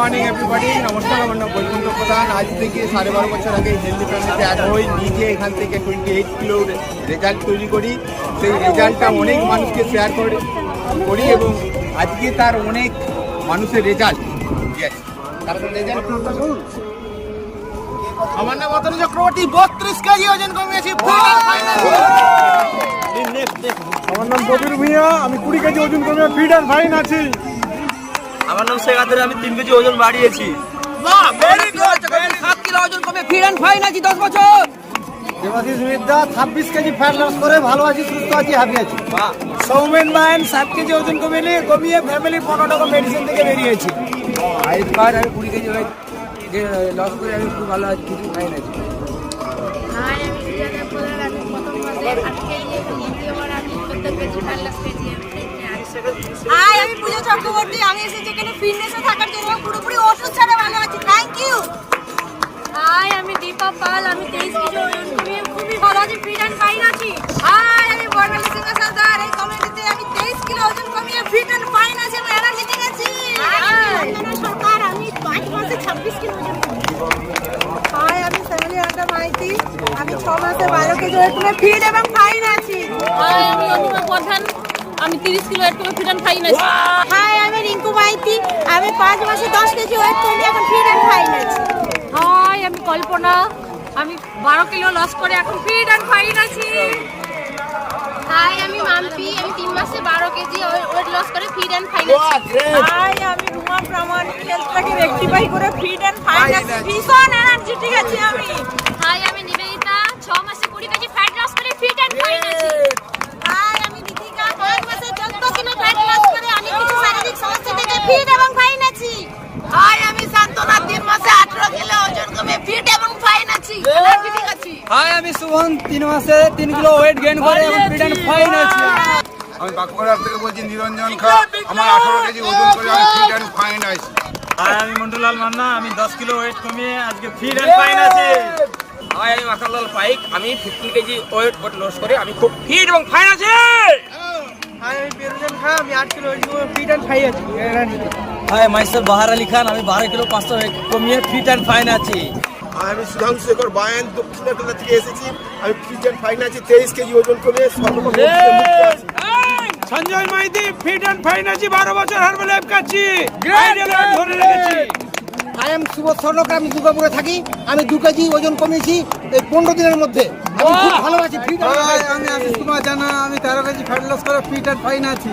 Morning everybody নমস্কার আমার নাম বৈকুণ্ঠ প্রধান। আজ থেকে সাড়ে বারো বছর আগে হেলদি ফ্যামিলিতে এক হই নিজে এখান থেকে টোয়েন্টি এইট কিলো রেজাল্ট তৈরি করি। সেই রেজাল্টটা অনেক মানুষকে শেয়ার করে করি এবং আজকে তার অনেক মানুষের রেজাল্ট তার রেজাল্ট আমার নাম অতনু চক্রবর্তী। বত্রিশ কেজি ওজন কমিয়েছি। আমার নাম কবির ভুঁইয়া। আমি কুড়ি কেজি ওজন কমে ফিট অ্যান্ড ফাইন আছি। আমার নাম শেখ আদের আমি তিন কেজি ওজন বাড়িয়েছি। সাত কিলো ওজন কমে ফিট অ্যান্ড ফাইন আছি দশ বছর। দেবাশিস মিদ্যা ছাব্বিশ কেজি ফ্যাট লস করে ভালো আছি সুস্থ আছি হ্যাপি আছি। সৌমেন বায়ন সাত কেজি ওজন কমিয়ে কমিয়ে ফ্যামিলি পনেরো টাকা মেডিসিন থেকে বেরিয়েছি। আজকাল আমি কুড়ি কেজি যে লস করে আমি খুব ভালো আছি কিছু খাই না আমি আমি প্রথম মাসে আজকে দ্বিতীয়বার আমি সত্তর কেজি পেয়েছি ট্রেনে আছি হাই আমি পূজা চক্রবর্তী আমি এসেছি এখানে ফিটনেসে থাকার জন্য পুরোপুরি ওষুধ ছাড়া ভালো আছি। থ্যাংক ইউ হাই আমি দীপা পাল আমি তেইশ ওজন কমিয়ে খুবই ভালো আছি ফিট অ্যান্ড ফাইন আছি। হাই আমি বর্ণালী সিং সরদার এই কমিউনিটিতে আমি 23 কিলো ওজন কমিয়ে ফিট এন্ড ফাইন আছি আমি এনার্জেটিক আছি বন্দনা সরকার আমি পাঁচ মাসে ছাব্বিশ কিলো ওজন হাই আমি ফ্যামিলি আন্ডা মাইতি আমি 6 মাসে 12 কেজি কমে ফিট এবং ফাইন আছি। হাই আমি অনুমা প্রধান। আমি তিরিশ kilo weight fit and fine hi high আমি রিঙ্কু মাইতি। আমি 5 মাসে 10 কেজি ওয়েট কমে এখন ফিট এন্ড ফাইন আছি হাই আমি কল্পনা। আমি বারো কিলো লস করে এখন ফিট অ্যান্ড ফাইন আছি হাই আমি মাম্পি। আমি তিন মাসে বারো কেজি ওয়েট লস করে ফিট অ্যান্ড ফাইন আছি হাই আমি রুমা প্রামাণিক হেলথটাকে রেকটিফাই করে ফিট এন্ড ফাইন আছি ভীষণ এনার্জেটিক আছি আমি। হাই আমি নিবেদিতা ছ মাসে কুড়ি কেজি ফ্যাট লস করে ফিট অ্যান্ড ফাইন আছি হাই আমি দীপিকা 5 মাসে 14 কিলো ফ্যাট লস করে আমি কিছু শারীরিক সমস্যা থেকে ফিট এবং ফাইন আছি হাই আমি শান্তনা 3 মাসে 18 কিলো ওজন কমে ফিট এবং ফাইন আছি এনার্জেটিক আছি হাই আমি শুভন তিন মাসে তিন কিলো ওয়েট গেইন করে এখন ফিট অ্যান্ড ফাইন আছি। আমি বাঁকুড়ার থেকে বলছি নিরঞ্জন খা। আমার আঠারো কেজি ওজন করে আমি ফিট অ্যান্ড ফাইন আছি। আর আমি মন্টুলাল মান্না। আমি দশ কিলো ওয়েট কমিয়ে আজকে ফিট অ্যান্ড ফাইন আছি। হাই আমি মাখানলাল পাইক। আমি ফিফটিন কেজি ওয়েট লস করে আমি খুব ফিট এবং ফাইন আছি। হাই আমি পেরুজন খা। আমি আট কিলো ওয়েট কমে ফিট অ্যান্ড ফাইন আছি। Hi myself Bahar Ali Khan. আমি বারো কিলো পাঁচশো ওয়েট কমিয়ে ফিট অ্যান্ড ফাইন আছি। আমি সুধাংশু শেখর বায়ান দক্ষিণাতলা থেকে এসেছি। আমি ফিট অ্যান্ড ফাইন আছি তেইশ কেজি ওজন কমে সর্বপ্রথম Sanjay Maity fit and fine আছি বারো বছর হারবে লাইফ কাটছি ধরে রেখেছি। আই এম স্বর্ণকার আমি দুর্গাপুরে থাকি। আমি দু কেজি ওজন কমিয়েছি এই পনেরো দিনের মধ্যে। আমি খুব ভালো আছি ফিট আমি আশিস কুমার জানা আমি তেরো কেজি ফ্যাট লস করে ফিট অ্যান্ড ফাইন আছি।